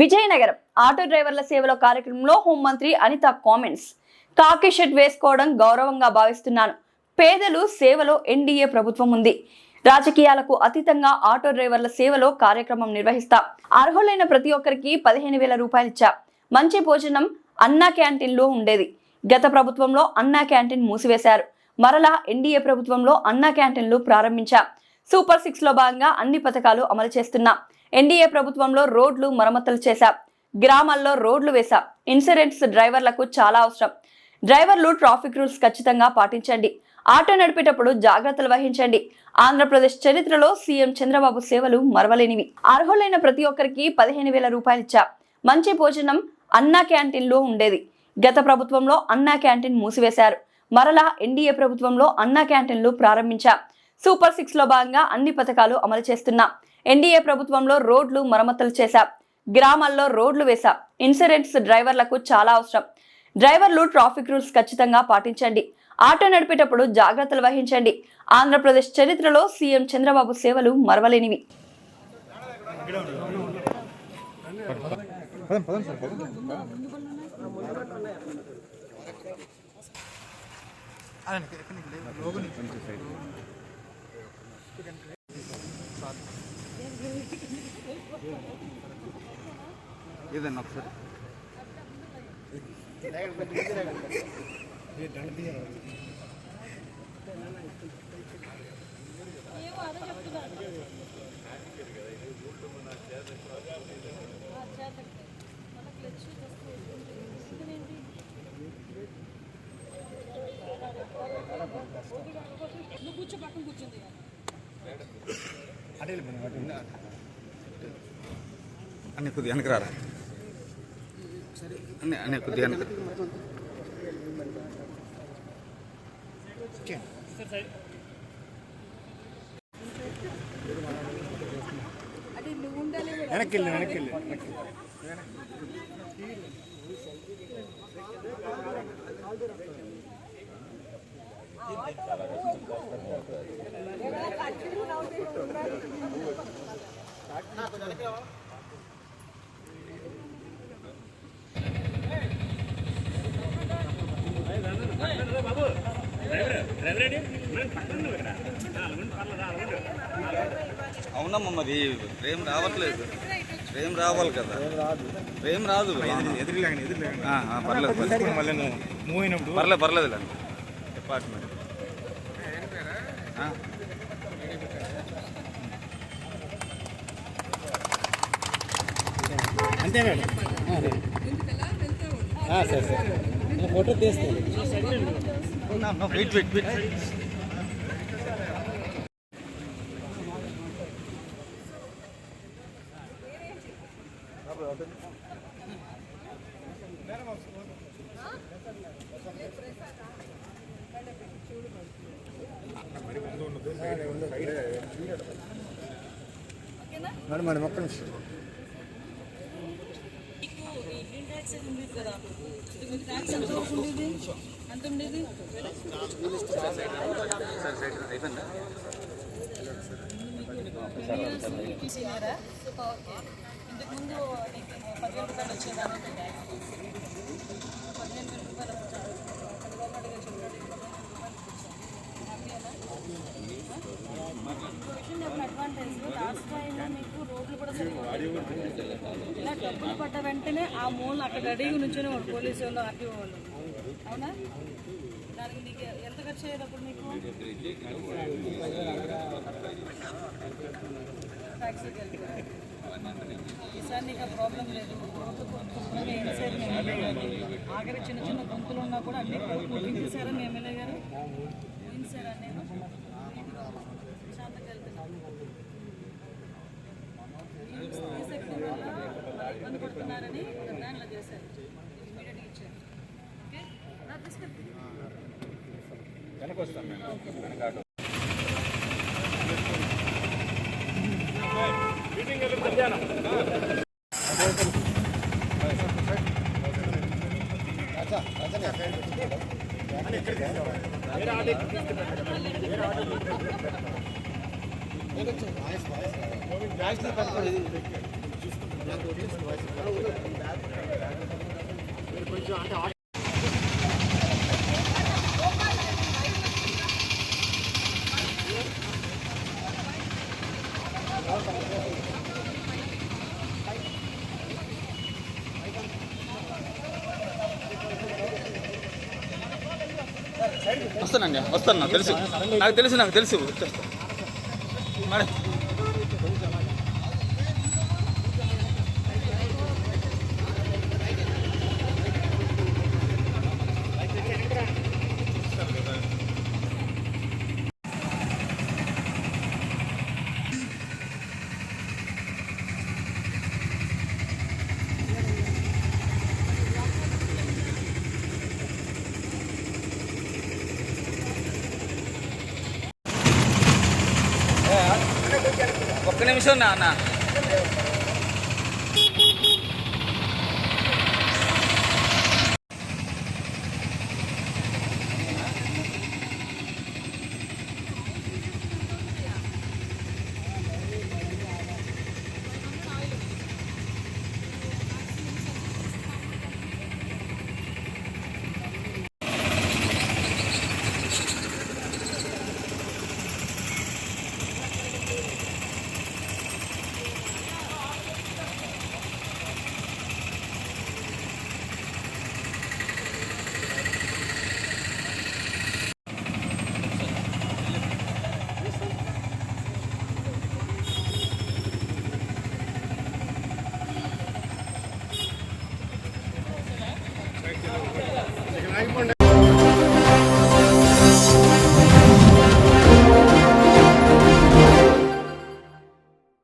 Vizianagaram auto డ్రైవర్ల సేవలో కార్యక్రమంలో హోంమంత్రి అనిత కామెంట్స్. కాకి షర్ట్ వేసుకోవడం గౌరవంగా భావిస్తున్నాను. పేదలు సేవలో ఎన్డీఏ ప్రభుత్వం ఉంది. రాజకీయాలకు అతీతంగా ఆటో డ్రైవర్ల సేవలో కార్యక్రమం నిర్వహిస్తా. అర్హులైన ప్రతి ఒక్కరికి పదిహేను వేల రూపాయలు ఇచ్చా. మంచి భోజనం అన్నా క్యాంటీన్లో ఉండేది. గత ప్రభుత్వంలో అన్నా క్యాంటీన్ మూసివేశారు. మరలా ఎన్డీఏ ప్రభుత్వంలో అన్నా క్యాంటీన్లు ప్రారంభించా. సూపర్ సిక్స్లో భాగంగా అన్ని పథకాలు అమలు చేస్తున్నా. ఎన్డీఏ ప్రభుత్వంలో రోడ్లు మరమ్మతులు చేశా. గ్రామాల్లో రోడ్లు వేశా. ఇన్సూరెన్స్ డ్రైవర్లకు చాలా అవసరం. డ్రైవర్లు ట్రాఫిక్ రూల్స్ ఖచ్చితంగా పాటించండి. ఆటో నడిపేటప్పుడు జాగ్రత్తలు వహించండి. ఆంధ్రప్రదేశ్ చరిత్రలో సీఎం చంద్రబాబు సేవలు మరవలేనివి. అర్హులైన ప్రతి ఒక్కరికి పదిహేను వేల రూపాయలు ఇచ్చా. మంచి భోజనం అన్నా క్యాంటీన్లో ఉండేది. గత ప్రభుత్వంలో అన్నా క్యాంటీన్ మూసివేశారు. మరలా ఎన్డీఏ ప్రభుత్వంలో అన్నా క్యాంటీన్లు ప్రారంభించా. సూపర్ సిక్స్లో భాగంగా అన్ని పథకాలు అమలు చేస్తున్నా. ఎన్డీఏ ప్రభుత్వంలో రోడ్లు మరమ్మతులు చేశా. గ్రామాల్లో రోడ్లు వేశా. ఇన్సూరెన్స్ డ్రైవర్లకు చాలా అవసరం. డ్రైవర్లు ట్రాఫిక్ రూల్స్ ఖచ్చితంగా పాటించండి. ఆటో నడిపేటప్పుడు జాగ్రత్తలు వహించండి. ఆంధ్రప్రదేశ్ చరిత్రలో సీఎం చంద్రబాబు సేవలు మరవలేనివి. ఏదన్నా ఒకసారి. నువ్వు కూర్చో పక్కన కూర్చుంది. అన్నీ కొద్దిగా వెనక రారా? అన్నీ అన్నీ కొద్దిగా వెనక వెనక్కి వెళ్ళి వెనక్కి వెళ్ళి. అవునమ్మా మరి ప్రేమ్ రావట్లేదు ప్రేమ్ రావాలి కదా ప్రేమ్ రాదు ఎదురులేండి ఎదురులేండి ఆ, ఆ, పర్లేదు పర్లేదు మళ్ళీ నువ్వు మూవ్ అయినప్పుడు పర్లేదు పర్లేదు డిపార్ట్మెంట్ ఆ. అంతే మేడం సరే సరే ఫోటో తీస్తాను. Wait wait wait madam madam ఒక్క నిమిషం ఇండియన్ ట్యాక్స్ ఏది ఉండేది కదా మీకు ట్యాక్స్ ఎంత వరకు ఉండేది ఎంత ఉండేది అయిపోయిందా సీనియరా ఓకే ఇంతకుముందు నీకు పదివేల రూపాయలు వచ్చేదాన్ని పదిహేను వేల రూపాయలు ఇలా పడ్డ వెంటనే ఆ మూల అక్కడ రెడీగా నుంచొని వాడు పోలీసు వాళ్ళు ఆర్టీఓ వాళ్ళు. అవునా? దానికి నీకు ఎంత ఖర్చు అయ్యేది అప్పుడు నీకు? ట్యాక్సీకి వెళ్తే. ఈసారి నీకు ఆ ప్రాబ్లం లేదు. ఆఖరి చిన్న చిన్న గుంతులు ఉన్నా కూడా అన్ని ముగించేశారా మీ ఎమ్మెల్యే గారు? ముగించారా నేను? శాంతకి వెళ్తున్నాను ఇబ్బంది పడుతున్నారని ఒక ప్లాన్ ఇలా చేశారు ఇమీడియట్గా ఇచ్చారు. వెనక ఆటో వస్తానండి వస్తాను నాకు తెలుసు. నాకు తెలుసు నాకు తెలుసు. వచ్చేస్తా. మేడం ఒక్క నిమిషం నా అన్న hay moneda.